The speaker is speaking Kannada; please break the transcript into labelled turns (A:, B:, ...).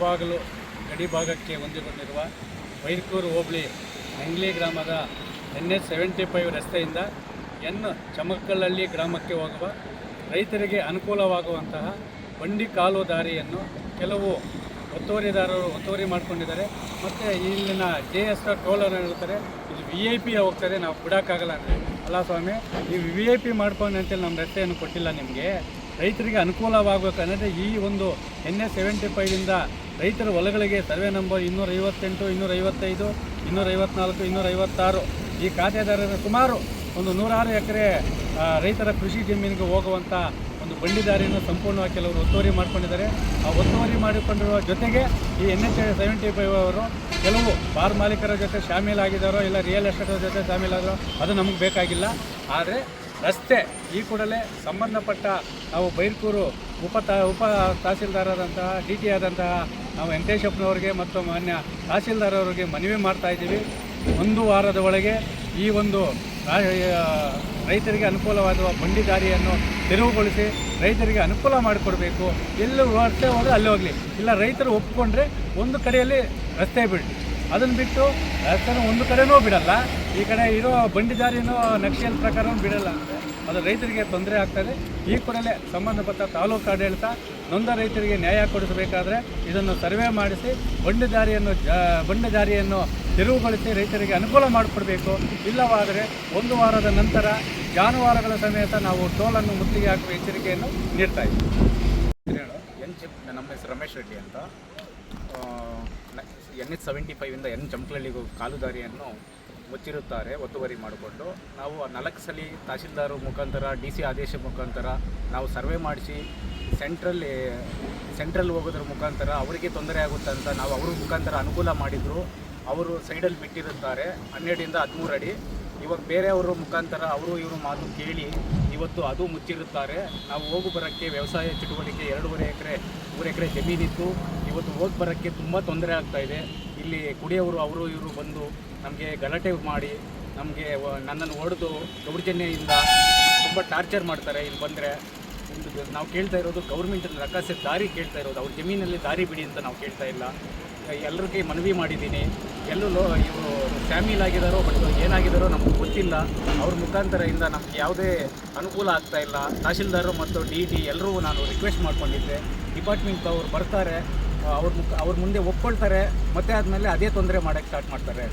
A: ಮುಳಬಾಗಿಲು ಗಡಿ ಭಾಗಕ್ಕೆ ಹೊಂದಿಕೊಂಡಿರುವ ಬೈರ್ಕೂರು ಹೋಬಳಿ ನಂಗ್ಲಿ ಗ್ರಾಮದ ಎನ್ ಎಚ್ ಸೆವೆಂಟಿ ಫೈವ್ ರಸ್ತೆಯಿಂದ ಎನ್ ಚಮಕ್ಕಲಹಳ್ಳಿ ಗ್ರಾಮಕ್ಕೆ ಹೋಗುವ ರೈತರಿಗೆ ಅನುಕೂಲವಾಗುವಂತಹ ಬಂಡಿ ಕಾಲು ದಾರಿಯನ್ನು ಕೆಲವು ಒತ್ತುವರಿದಾರರು ಒತ್ತುವರಿ ಮಾಡ್ಕೊಂಡಿದ್ದಾರೆ. ಮತ್ತು ಇಲ್ಲಿನ ಜೆ ಎಸ್ ಟೋಲರ್ ಹೇಳ್ತಾರೆ, ಇದು ವಿ ಐ ಪಿ ಹೋಗ್ತಾರೆ, ನಾವು ಬಿಡೋಕ್ಕಾಗಲ್ಲ ಅಂದರೆ. ಅಲ್ಲ ಸ್ವಾಮಿ, ನೀವು ವಿ ಐ ಪಿ ಮಾಡ್ಕೊಂಡು ಅಂತೇಳಿ ನಮ್ಮ ರಸ್ತೆಯನ್ನು ಕೊಟ್ಟಿಲ್ಲ ನಿಮಗೆ. ರೈತರಿಗೆ ಅನುಕೂಲವಾಗಬೇಕಂದ್ರೆ ಈ ಒಂದು ಎನ್ ಎಸ್ ಸೆವೆಂಟಿ ಫೈವಿಂದ ರೈತರ ಹೊಲಗಳಿಗೆ ಸರ್ವೆ ನಂಬರ್ ಇನ್ನೂರ ಐವತ್ತೆಂಟು ಇನ್ನೂರ ಐವತ್ತೈದು ಇನ್ನೂರ ಐವತ್ನಾಲ್ಕು ಇನ್ನೂರ ಐವತ್ತಾರು ಈ ಖಾತೆದಾರರ ಸುಮಾರು ಒಂದು ನೂರಾರು ಎಕರೆ ರೈತರ ಕೃಷಿ ಜಮೀನಿಗೆ ಹೋಗುವಂಥ ಒಂದು ಬಂಡಿದಾರಿಯನ್ನು ಸಂಪೂರ್ಣವಾಗಿ ಕೆಲವರು ಒತ್ತುವರಿ ಮಾಡಿಕೊಂಡಿದ್ದಾರೆ. ಆ ಒತ್ತುವರಿ ಮಾಡಿಕೊಂಡಿರುವ ಜೊತೆಗೆ ಈ ಎನ್ ಎಚ್ ಸೆವೆಂಟಿ ಫೈವ್ ಅವರು ಕೆಲವು ಬಾರ್ ಮಾಲೀಕರ ಜೊತೆ ಶಾಮೀಲಾಗಿದ್ದಾರೋ ಇಲ್ಲ ರಿಯಲ್ ಎಸ್ಟೇಟ್ ಜೊತೆ ಶಾಮೀಲಾದರೋ ಅದು ನಮಗೆ ಬೇಕಾಗಿಲ್ಲ. ಆದರೆ ರಸ್ತೆ ಈ ಕೂಡಲೇ ಸಂಬಂಧಪಟ್ಟ ನಾವು ಬೈರ್ಕೂರು ಉಪ ತಾ, ಉಪ ತಹಸೀಲ್ದಾರಾದಂತಹ ಡಿ ಟಿ ಆದಂತಹ ನಾವು ವೆಂಕಟೇಶಪ್ಪನವ್ರಿಗೆ ಮತ್ತು ಮಾನ್ಯ ತಹಸೀಲ್ದಾರ್ ಅವರಿಗೆ ಮನವಿ ಮಾಡ್ತಾ ಇದ್ದೀವಿ. ಒಂದು ವಾರದ ಒಳಗೆ ಈ ಒಂದು ರೈತರಿಗೆ ಅನುಕೂಲವಾದ ಬಂಡಿ ದಾರಿಯನ್ನು ತೆರವುಗೊಳಿಸಿ ರೈತರಿಗೆ ಅನುಕೂಲ ಮಾಡಿಕೊಡಬೇಕು. ಎಲ್ಲಿ ರಸ್ತೆ ಹೋದರೆ ಅಲ್ಲಿ ಹೋಗಲಿ. ಇಲ್ಲ ರೈತರು ಒಪ್ಪಿಕೊಂಡ್ರೆ ಒಂದು ಕಡೆಯಲ್ಲಿ ರಸ್ತೆ ಬಿಡಿ ಅದನ್ನು ಬಿಟ್ಟು ರಸ್ತೆನ ಒಂದು ಕಡೆನೂ ಬಿಡಲ್ಲ. ಈ ಕಡೆ ಇರೋ ಬಂಡಿ ದಾರಿನೂ ನಕ್ಷೆಯ ಪ್ರಕಾರವೂ ಬಿಡಲ್ಲ. ಅದು ರೈತರಿಗೆ ತೊಂದರೆ ಆಗ್ತದೆ ಈ ಕೂಡಲೇ ಸಂಬಂಧಪಟ್ಟ ತಾಲೂಕು ಆಡಳಿತ ನೊಂದ ರೈತರಿಗೆ ನ್ಯಾಯ ಕೊಡಿಸಬೇಕಾದ್ರೆ ಇದನ್ನು ಸರ್ವೆ ಮಾಡಿಸಿ ಬಂಡೆ ದಾರಿಯನ್ನು ಬಂಡಿ ದಾರಿಯನ್ನು ತೆರವುಗೊಳಿಸಿ ರೈತರಿಗೆ ಅನುಕೂಲ ಮಾಡಿಕೊಡಬೇಕು. ಇಲ್ಲವಾದರೆ ಒಂದು ವಾರದ ನಂತರ ಜಾನುವಾರುಗಳ ಸಮೇತ ನಾವು ಟೋಲನ್ನು ಮುತ್ತಿಗೆ ಹಾಕುವ ಎಚ್ಚರಿಕೆಯನ್ನು ನೀಡ್ತಾ ಇದ್ದೀವಿ.
B: ನಮ್ಮ ಹೆಸರು ರಮೇಶ್ ರೆಡ್ಡಿ ಅಂತ. ಎನ್ ಎಚ್ ಸೆವೆಂಟಿ ಫೈವಿಂದ ಎನ್ ಜಂಪ್ಲಳ್ಳಿಗೂ ಕಾಲು ದಾರಿಯನ್ನು ಮುಚ್ಚಿರುತ್ತಾರೆ, ಒತ್ತುವರಿ ಮಾಡಿಕೊಂಡು. ನಾವು ನಾಲ್ಕು ಸಲ ತಹಶೀಲ್ದಾರ್ ಮುಖಾಂತರ, ಡಿ ಸಿ ಆದೇಶ ಮುಖಾಂತರ ನಾವು ಸರ್ವೆ ಮಾಡಿಸಿ, ಸೆಂಟ್ರಲ್ ಸೆಂಟ್ರಲ್ ಹೋಗೋದ್ರ ಮುಖಾಂತರ ಅವರಿಗೆ ತೊಂದರೆ ಆಗುತ್ತೆ ಅಂತ ನಾವು ಅವ್ರ ಮುಖಾಂತರ ಅನುಕೂಲ ಮಾಡಿದರು. ಅವರು ಸೈಡಲ್ಲಿ ಬಿಟ್ಟಿರುತ್ತಾರೆ, ಹನ್ನೆರಡರಿಂದ ಹದಿಮೂರು ಅಡಿ. ಇವಾಗ ಬೇರೆಯವರ ಮುಖಾಂತರ ಅವರು ಇವರು ಮಾತು ಕೇಳಿ, ಇವತ್ತು ಅದು ಮುಚ್ಚಿರುತ್ತಾರೆ. ನಾವು ಹೋಗು ಬರೋಕ್ಕೆ ವ್ಯವಸಾಯ ಚಟುವಟಿಕೆ ಎರಡೂವರೆ ಎಕರೆ, ಮೂರು ಎಕರೆ ಜಮೀನಿತ್ತು. ಇವತ್ತು ಹೋಗಿ ಬರೋಕ್ಕೆ ತುಂಬ ತೊಂದರೆ ಆಗ್ತಾಯಿದೆ ಇಲ್ಲಿ ಕುಡಿಯವರು, ಅವರು ಇವರು ಬಂದು ನಮಗೆ ಗಲಾಟೆ ಮಾಡಿ ನಮಗೆ ನನ್ನನ್ನು ಹೊಡೆದು ದೌರ್ಜನ್ಯದಿಂದ ತುಂಬ ಟಾರ್ಚರ್ ಮಾಡ್ತಾರೆ. ಇಲ್ಲಿ ಬಂದರೆ ನಾವು ಕೇಳ್ತಾ ಇರೋದು ಗೌರ್ಮೆಂಟ್ ರಕಾಸೆ ದಾರಿ ಕೇಳ್ತಾ ಇರೋದು. ಅವ್ರ ಜಮೀನಲ್ಲಿ ದಾರಿ ಬಿಡಿ ಅಂತ ನಾವು ಕೇಳ್ತಾ ಇಲ್ಲ. ಎಲ್ಲರಿಗೆ ಮನವಿ ಮಾಡಿದ್ದೀನಿ. ಎಲ್ಲೂ ಇವರು ಫ್ಯಾಮಿಲಿ ಆಗಿದ್ದಾರೋ ಬಟ್ ಏನಾಗಿದ್ದಾರೋ ನಮಗೆ ಗೊತ್ತಿಲ್ಲ. ಅವ್ರ ಮುಖಾಂತರದಿಂದ ನಮ್ಗೆ ಯಾವುದೇ ಅನುಕೂಲ ಆಗ್ತಾ ಇಲ್ಲ. ತಹಶೀಲ್ದಾರರು ಮತ್ತು ಡಿ ಡಿ ಎಲ್ಲರೂ ನಾನು ರಿಕ್ವೆಸ್ಟ್ ಮಾಡ್ಕೊಂಡಿದ್ದೆ. ಡಿಪಾರ್ಟ್ಮೆಂಟ್ ಅವ್ರು ಬರ್ತಾರೆ. ಅವ್ರ ಮುಖ ಅವ್ರ ಮುಂದೆ ಒಪ್ಕೊಳ್ತಾರೆ ಮತ್ತೆ ಆದಮೇಲೆ ಅದೇ ತೊಂದರೆ ಮಾಡೋಕ್ಕೆ ಸ್ಟಾರ್ಟ್ ಮಾಡ್ತಾರೆ.